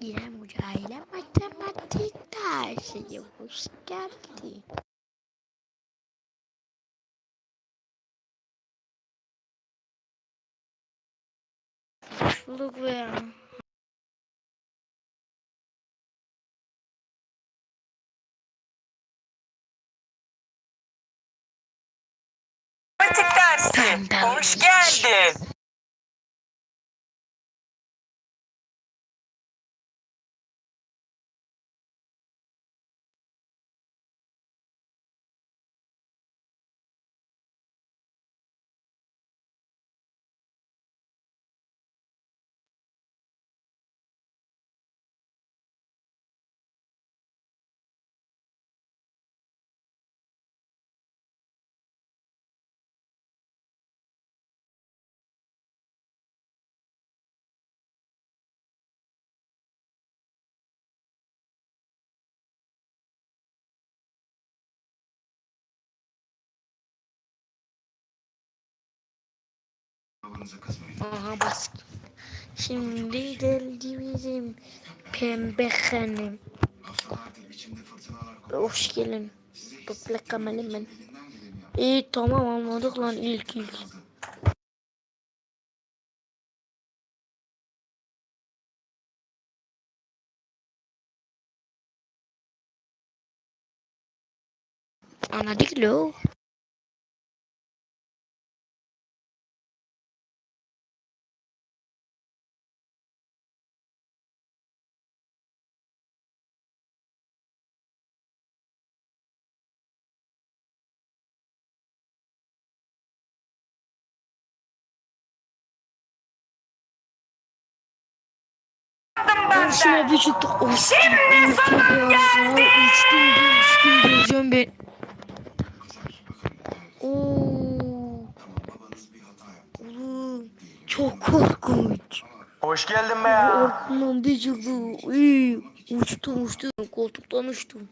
İrem Hoca ile matematik dersi hoş geldin. Hoş bulduk. Matematik dersi. Hoş Aha bas. Şimdi geldi bizim pembe hanım. Hoş geldin. Topla kamelim ben. İyi tamam anladık lan ilk ilk. Anladık lo. Karşıma bir çıktı. Oh, Şimdi sonun geldi. Uçtum ben uçtum diyeceğim ben. Oo. Oğlum çok korkunç. Hoş geldin be ya. Orkundan bir çıktı. Uçtum uçtum koltuktan uçtum.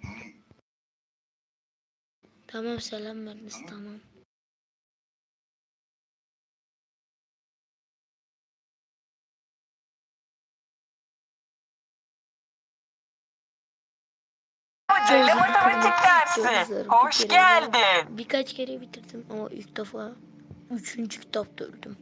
Tamam selam verdiniz tamam. Hoca matematik dersi. Hoş Bir kere daha- geldin. Birkaç kere bitirdim ama ilk defa üçüncü kitapta öldüm.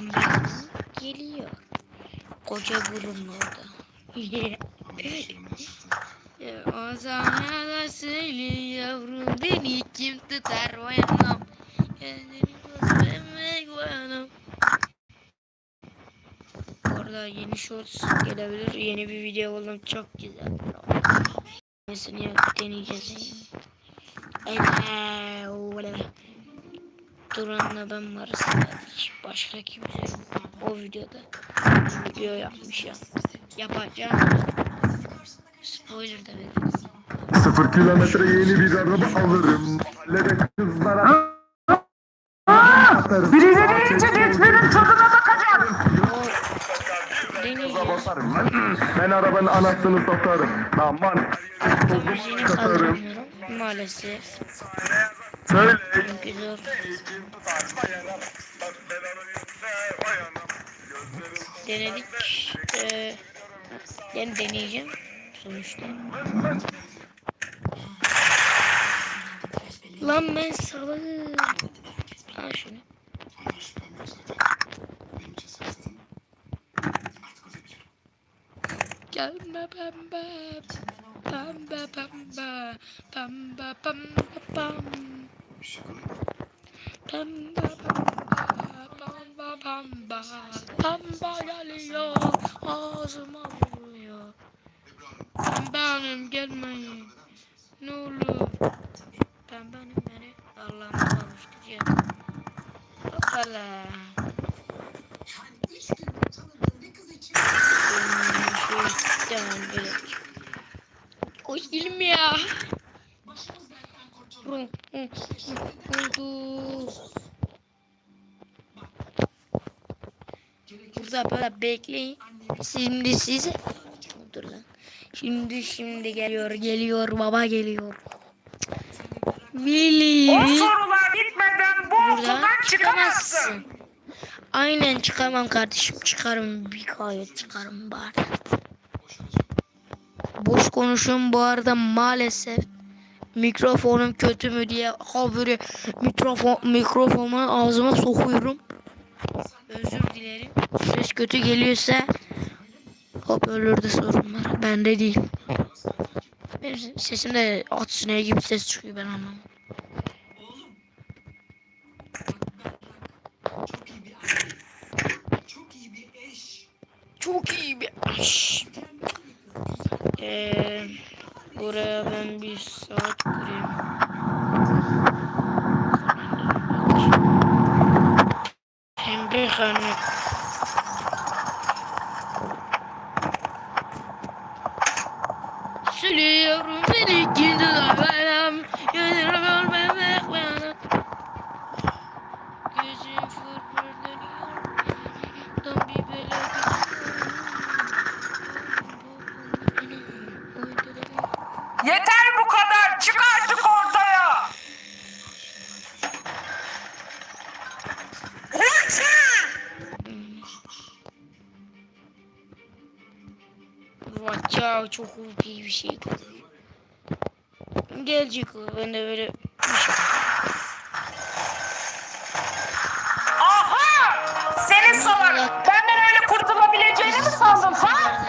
Pembe geliyor. Koca burunlu orada. Ya, o sana da söyle yavrum beni kim tutar uyanam. Kendini gözlemek uyanam. Orada yeni shorts gelebilir. Yeni bir video buldum çok güzel. Yok deneyeceğiz. Evet. Duran'la ben varız. Başka kimse yok. O videoda video yapmış ya. Yapacağım. Spoiler da verin. Sıfır kilometre yeni bir araba alırım. Mahallede kızlara Birileri iyice ritminin tadına bakacak. Deneyeceğiz. basarım lan. Ben arabanın anasını satarım. Aman. Kaldıramıyorum. Maalesef. Zor. Denedik. Ee, yani deneyeceğim. Sonuçta. Lan ben salağım. Al şunu. Gelme pembe. Pembe pembe. Pembe pembe pem. Pembe pembe. Pembe pembe. Pembe geliyor. Ağzıma vuruyor. Pembe hanım gelmeyin. Ne olur. Pembe hanım beni Allah'ıma kavuşturacak. Hoppala. Şeytan gerek. Hoş geldin ya. Oldu. Burada böyle bekleyin. Şimdi size dur lan. Şimdi şimdi geliyor geliyor baba geliyor. O Willy. sorular bitmeden bu okuldan çıkamazsın. Aynen çıkamam kardeşim çıkarım bir gayet çıkarım bari. Boş konuşuyorum bu arada maalesef mikrofonum kötü mü diye haberi mikrofon mikrofonumu ağzıma sokuyorum. Özür dilerim. Ses kötü geliyorsa hoparlörde sorun var. Bende değil. Benim sesimde at sineği gibi ses çıkıyor ben anlamam. Çok iyi bir aş. Ee, buraya ben bir bir şey. Gelecek o ben de böyle bir şey. Aha! Senin salak. Benden öyle kurtulabileceğini mi sandın ha?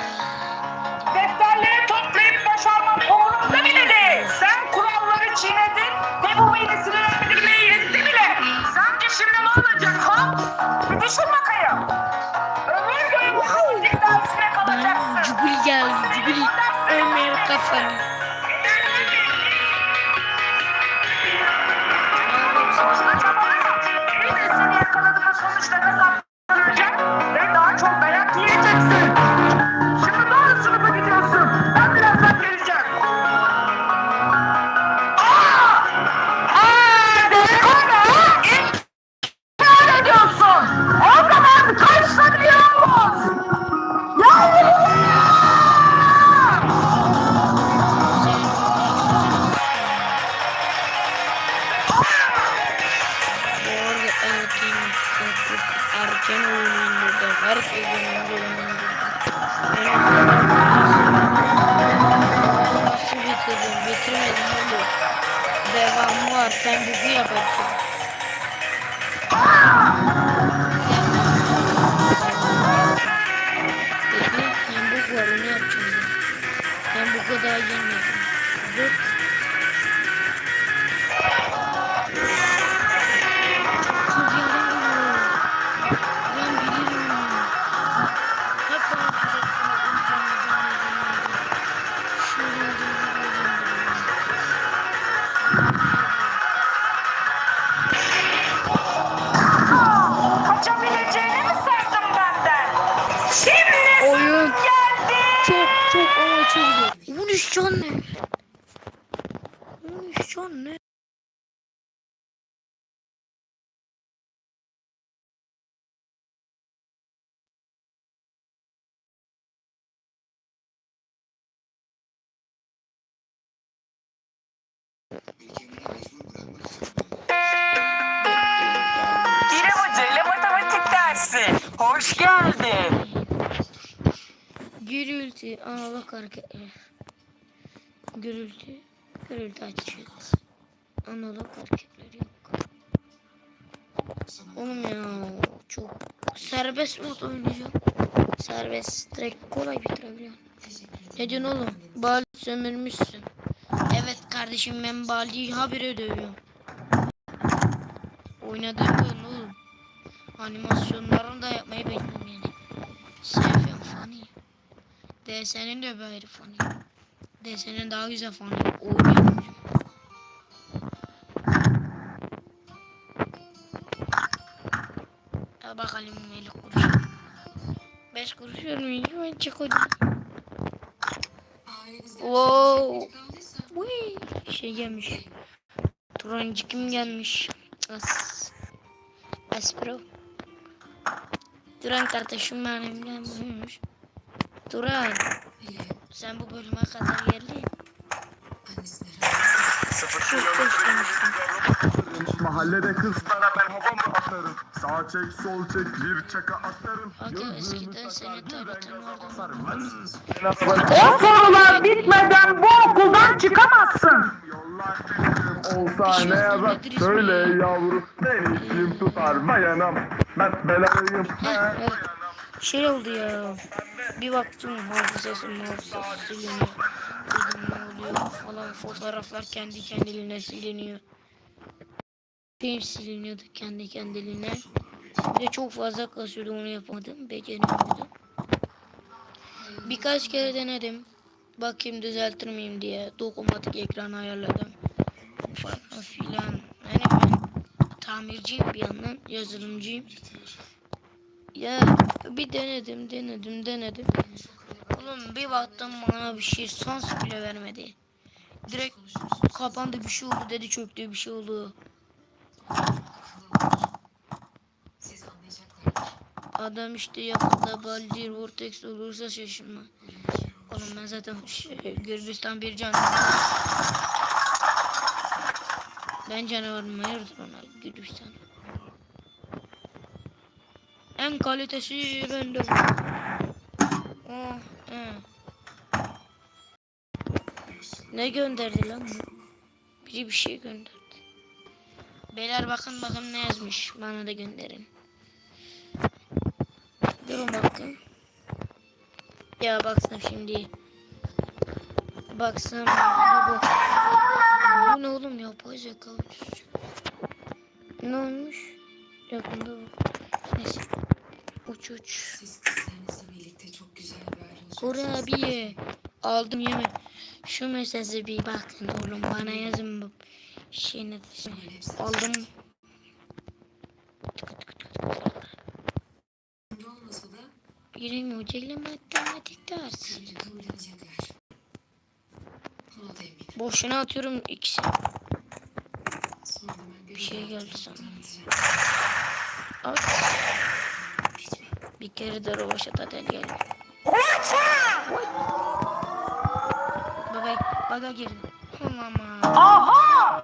Bitirdim? Bitirmedim oğlum. Devamı var. Sen bizi yapacaksın. Bekle. Yambuk var onu yapacağım. Analog hareketler. Gürültü, gürültü açıyor. Analog hareketler yok. Oğlum ya çok serbest mod oynayacağım. Serbest direkt kolay bitirebiliyorum. Ne diyorsun oğlum? Bali sömürmüşsün. Evet kardeşim ben Bali'yi habire dövüyorum. Oynadığım oğlum. Animasyonlarını da yapmayı biliyorum yani. Funny. DS'nin de böyle funny. DS'nin daha güzel funny. Oynuyorum. Al bakalım 50 kuruş. 5 kuruş vermeyin. Ben çık hadi. Wow. Uy, şey gelmiş. Turuncu kim gelmiş? As. Espro. Duran kardeşim benim gelmiş. Duran. Sen bu bölüme kadar geldin. Sıfır. Mahallede kızlara ben havamı atarım. Sağ çek sol çek bir çaka atarım. Aga eskiden seni tanıtan vardı. O sorular bitmeden bu okuldan çıkamazsın. Olsa ne yazar söyle yavrum Beni kim tutar bayanam Ben belayım. Şey oldu ya. Bir baktım hafızası hafızası siliniyor. Dedim ne oluyor falan fotoğraflar kendi kendiliğine siliniyor. Film siliniyordu kendi kendiliğine. Ve çok fazla kasıyordu onu yapamadım. Beceremiyordum. Birkaç kere denedim. Bakayım düzeltir miyim diye. Dokunmatik ekran ayarladım. Falan filan. Yani ben tamirciyim bir yandan. Yazılımcıyım. Ya bir denedim denedim denedim. Oğlum bir baktım bana bir şey sans bile vermedi. Direkt kapandı bir şey oldu dedi çöktü bir şey oldu. Adam işte yakında Baldir Vortex olursa şaşırma. Oğlum ben zaten şey, Gürcistan bir canavar. Ben canavarım hayırdır ona Gürcistan. En kalitesi bende bu. Oh, he. Ne gönderdi lan bu? Biri bir şey gönderdi. Beyler bakın bakın ne yazmış. Bana da gönderin. Durun bakın. Ya baksana şimdi. Baksana bu, bu. Bu ne oğlum ya? Payca kavuç. Ne olmuş? Yakında bu. Neyse. Uç uç. Kurabiye. Aldım yeme. Şu mesajı bir bakın oğlum bana yazın bu şeyini. Aldım. Birim hocayla matematik dersi. Boşuna atıyorum ikisi. Bir şey geldi sana. At. Bir kere de rovaşa da deneyelim. Baba, baba girdi. Mama. Aha!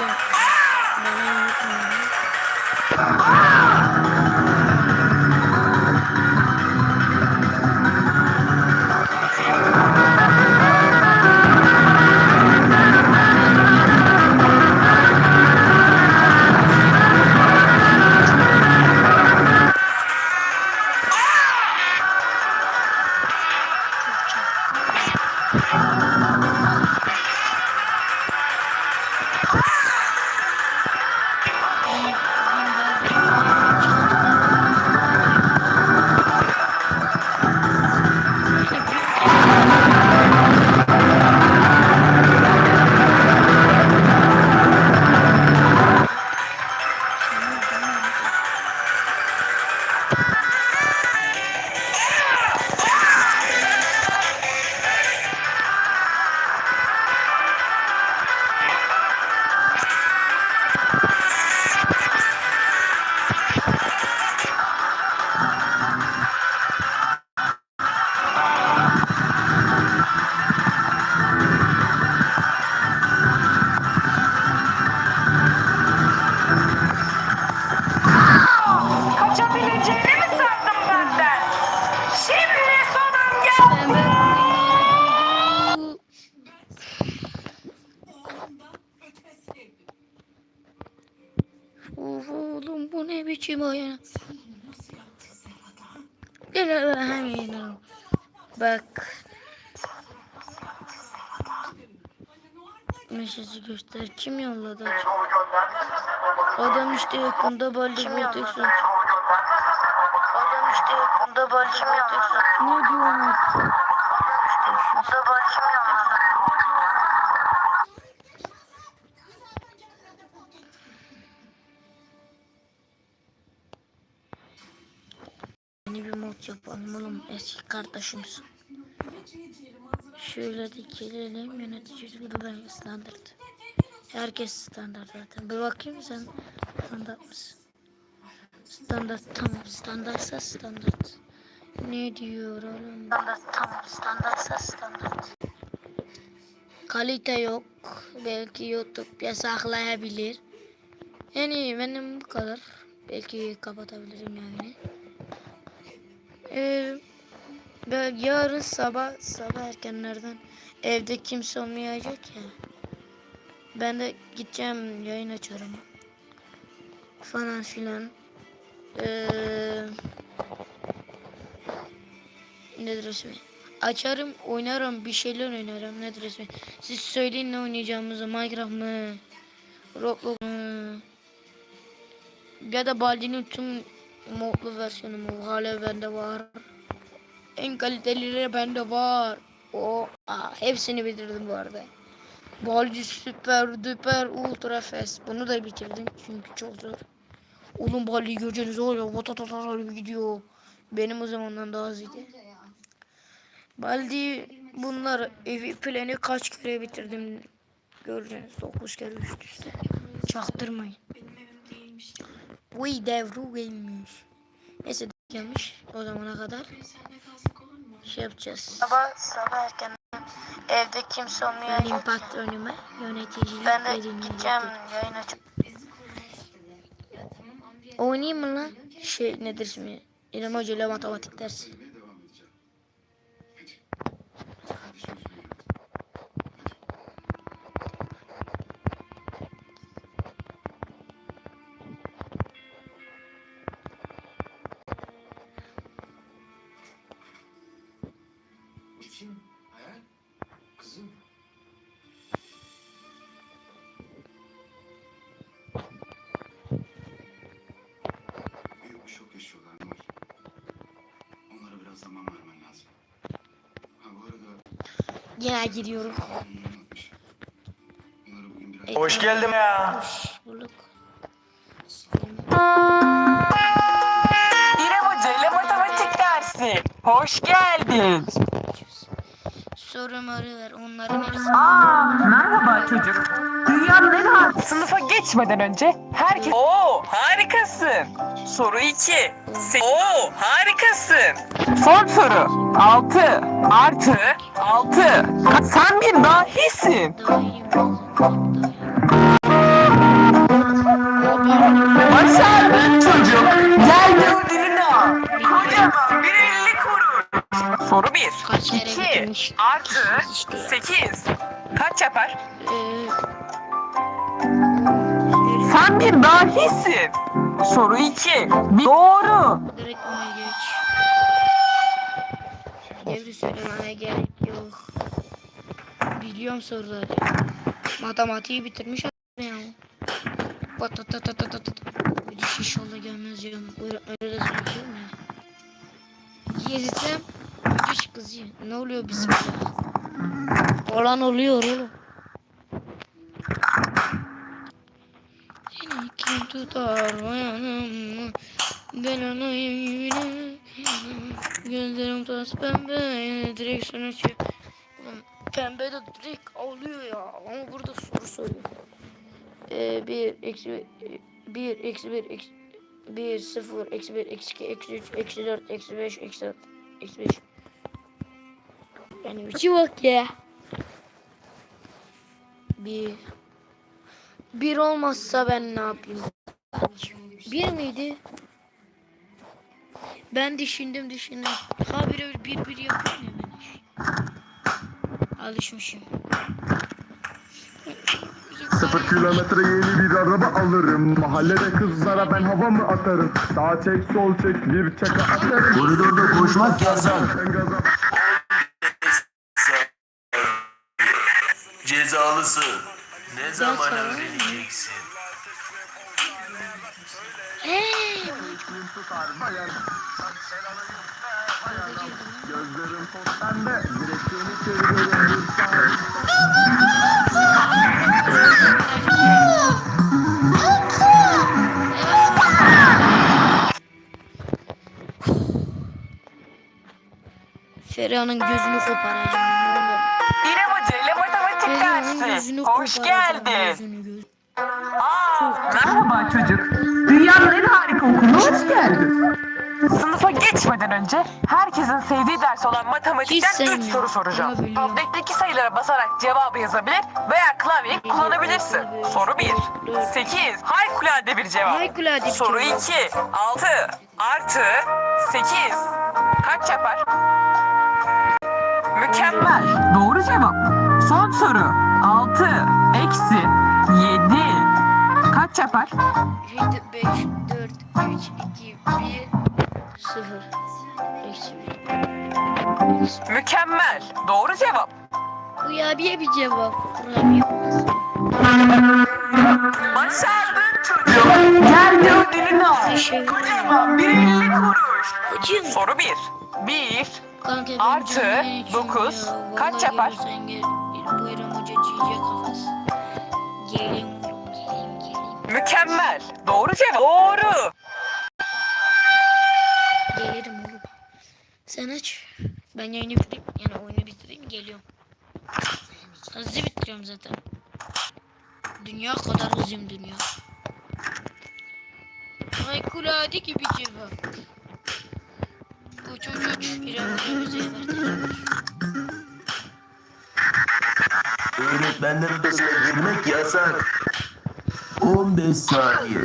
Dedim Bana Bak. Mesajı göster. Kim yolladı? Adam işte yakında balde Voltekson. Adam işte yakında balde Voltekson. Ne diyor lan? Yeni eski kardeşimiz. Şöyle dikelim yönetici ben standart. Herkes standart zaten. Bir bakayım sen standart mısın? Standart tamam standartsa standart. Ne diyor oğlum? Standart tamam standartsa standart. Kalite yok. Belki YouTube yasaklayabilir. Yani benim bu kadar. Belki kapatabilirim yani. Ee, ben yarın sabah sabah erkenlerden evde kimse olmayacak ya. Ben de gideceğim yayın açarım. Falan filan. Ee, nedir ismi? Açarım, oynarım, bir şeyler oynarım. Nedir ismi? Siz söyleyin ne oynayacağımızı. Minecraft mı? Roblox mu? Ya da Baldi'nin tüm modlu versiyonu mu? Hala bende var. En kalitelileri bende var. O aa, hepsini bitirdim bu arada. Baldi süper düper ultra fast. Bunu da bitirdim çünkü çok zor. Oğlum Baldi'yi göreceğiniz oluyor. Vatatatar gidiyor. Benim o zamandan daha hızlıydı. Baldi bunlar evi planı kaç kere bitirdim. Göreceğiniz 9 kere üst üste. Çaktırmayın. Uy devru gelmiş. Neyse gelmiş o zamana kadar şey yapacağız. Sabah sabah erken evde kimse olmayan impact önüme yöneticilik Ben de gideceğim yayın açıp. Oynayayım mı lan? Şey nedir ismi? İrem Hoca ile matematik dersi. Yine giriyorum. Hoş geldim ya. Hoş bulduk. İrem Hoca ile matematik dersi. Hoş geldin. Soru moru ver onların hepsi. Aa, merhaba çocuk. Dünyanın en hard sınıfa geçmeden önce herkes... Oo, harikasın. Soru 2. Oo, harikasın. Son soru. 6 artı 6. Sen bir dahisin. Başardın çocuk. Gel bir ödülünü al. Kocaman bir elli kuruş. Soru 1. Kaç kere 2 bitirmiş? artı. 8. Kaç yapar? Ee, Sen bir dahisin. Soru 2. Doğru. direkt ona geç. Devri söylemene gerek yok. Biliyorum soruları. Matematiği bitirmiş adam ya. Patatatatatatat. Bir de şiş yolla gelmez ya. Öyle de söylüyorum ya. Yersem müthiş kızıyor. Ne oluyor bizim? Olan oluyor oğlum. Kim tutar yanım Ben anayım yine Gözlerim toz pembe Direksiyon açıyor Pembe de direkt ağlıyor ya Ama burada soru soruyor. Ee, 1 eksi 1 eksi 1 eksi 1 0 eksi 1 eksi 2 eksi 3 eksi 4 eksi 5 eksi 4 eksi 5 Yani bir şey bak ya. Bir bir olmazsa ben ne yapayım? Bir miydi? Ben düşündüm düşündüm. Ha bir bir bir, bir yapayım ya ben. Alışmışım. Sıfır kilometre yeni bir araba alırım Mahallede kızlara ben hava mı atarım Sağ çek sol çek bir çaka atarım Koridorda koşmak gaza Cezalısın. Ne zaman öğreneceksin? Hey! Gözlerim sende Direksiyonu çeviriyorum Feriha'nın gözünü koparacağım gözünü Hoş geldin. Gözünü göz. Aa, merhaba çocuk. Dünyanın en harika okuluna hoş geldin. Sınıfa geçmeden önce herkesin sevdiği ders olan Hiç matematikten 3 sevmiyorum. soru soracağım. Ama biliyorum. Tabletteki sayılara basarak cevabı yazabilir veya klavyeyi kullanabilirsin. Soru 1. 8. Harikulade bir cevap. Harikulade bir Soru cevap. 2. 6 artı 8. Kaç yapar? Mükemmel. Doğru cevap. Son soru. 6 eksi 7. Kaç yapar? 7, 5, 4, 3, 2, 1, 0. Eksi bir. Mükemmel. Doğru cevap. Kurabiye bir cevap. Kurabiye olmaz. Başardın çocuk. Geldi ödülünü al. Kocaman bir 50 kuruş. Hocam. Soru 1. 1. Kanka benim Artı canım en içim dokuz, ya. Vallahi kaç yapar? gel. Buyurun cice kafası. Oğlum gelin gelin. Mükemmel. Doğru cevap. Doğru. Gelirim oğlum. Sen aç. Ben yayını bitireyim. Yani oyunu bitireyim geliyorum. Hızlı bitiriyorum zaten. Dünya kadar hızlıyım dünya. Ay kulade gibi cevap. Bu çocuk İrem bize verdi. Öğretmenler odasına girmek yasak. 15 saniye.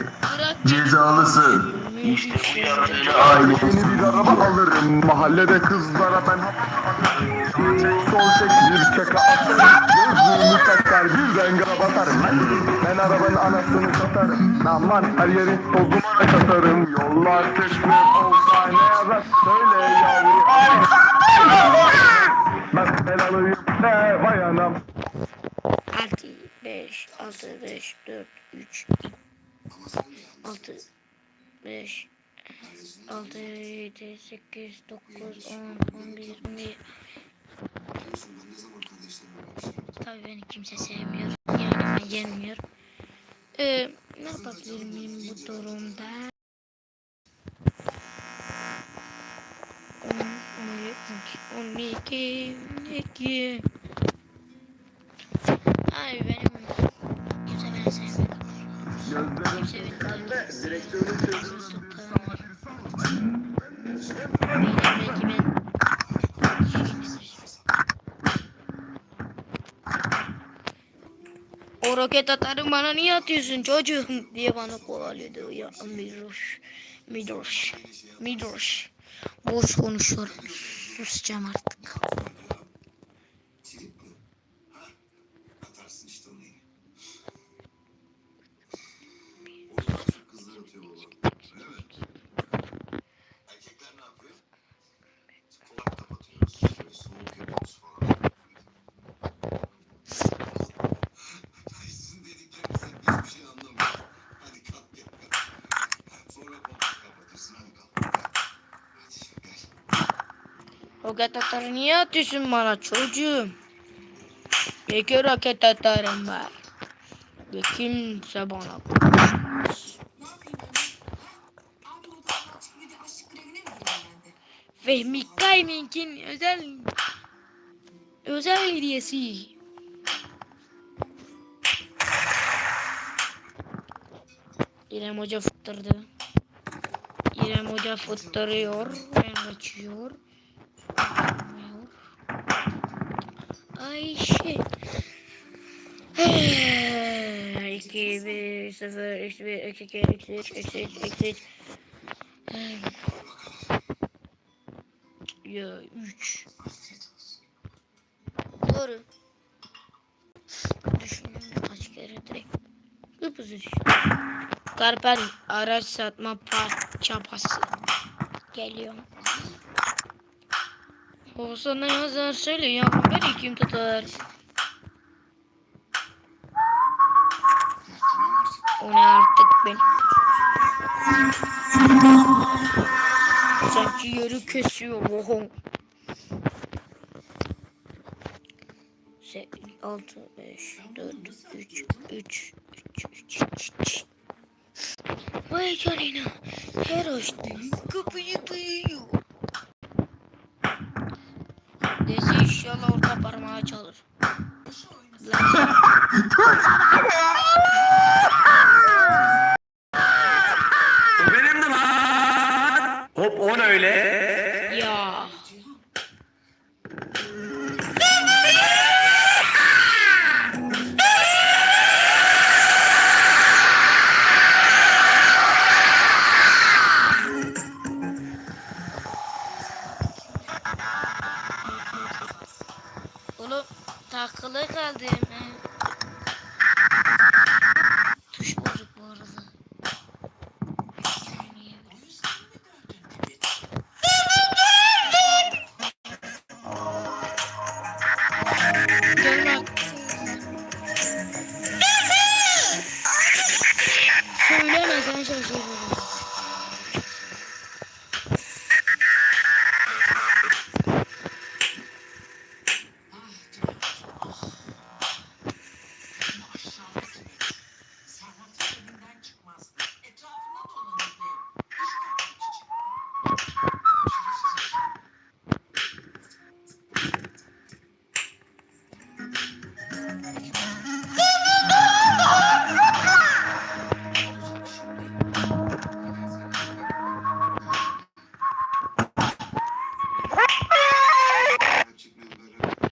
Cezalısın. İşte bu yaptığını ailesi. Yeni bir araba alırım Mahallede kızlara ben sol çek bir çaka atarım Gözlüğümü takar bir renge batarım Ben arabanın anasını satarım Aman her yeri tozuma katarım Yollar çeşme olsa ne yazar Söyle yavrum Ben belalıyım ne vay anam 6, 5, 6, 5, 4, 3, 6, 5, 6, 7, 8, 9, 10, 11, 12. Tabii beni kimse sevmiyor. Yani gelmiyor. Ee, ne yapabilirim bu durumda? 10, 12, 12. Ay O roket atarı bana niye atıyorsun çocuğum? Diye bana kovalıyordu ya Miroş Miroş Miroş Boş konuşuyorum susacağım artık Trip mi? Ha? Atarsın işte onu yine. O zaman çok kızlar atıyor baba. Öyle mi? Erkekler ne yapıyor? Kulak kapatıyoruz. Şöyle soğuk yapıyoruz falan. Ay sizin dediklerinizden hiçbir şey anlamıyorum. Hadi kalk gel. Sonra kontak kapatırsın. Hadi kalk. Hadi gel. Roket atarı niye atıyorsun bana çocuğum? İki roket atarım var. Ve kimse bana konuşmaz. Fehmi Kayming'in özel özel hediyesi. İrem Hoca fıttırdı. İrem Hoca fıttırıyor. Ben kaçıyor. Ayşe. 2, 1, 0, eksi 1, eksi 2, eksi 3, eksi 3, eksi 3. Ya 3. Doğru. Düşünüyorum kaç kere direkt. Düş. Karpen araç satma pa- çapası. Geliyorum. Olsa ne yazar söyle ya beni kim tutar? O ne artık ben? Sanki yeri kesiyor bohum. 6, 5, 4, 3, 3, 3, 3, 3. Vay canına. Her açtığım kapıyı duyuyor. Neyse inşallah orta parmağı çalır. Lan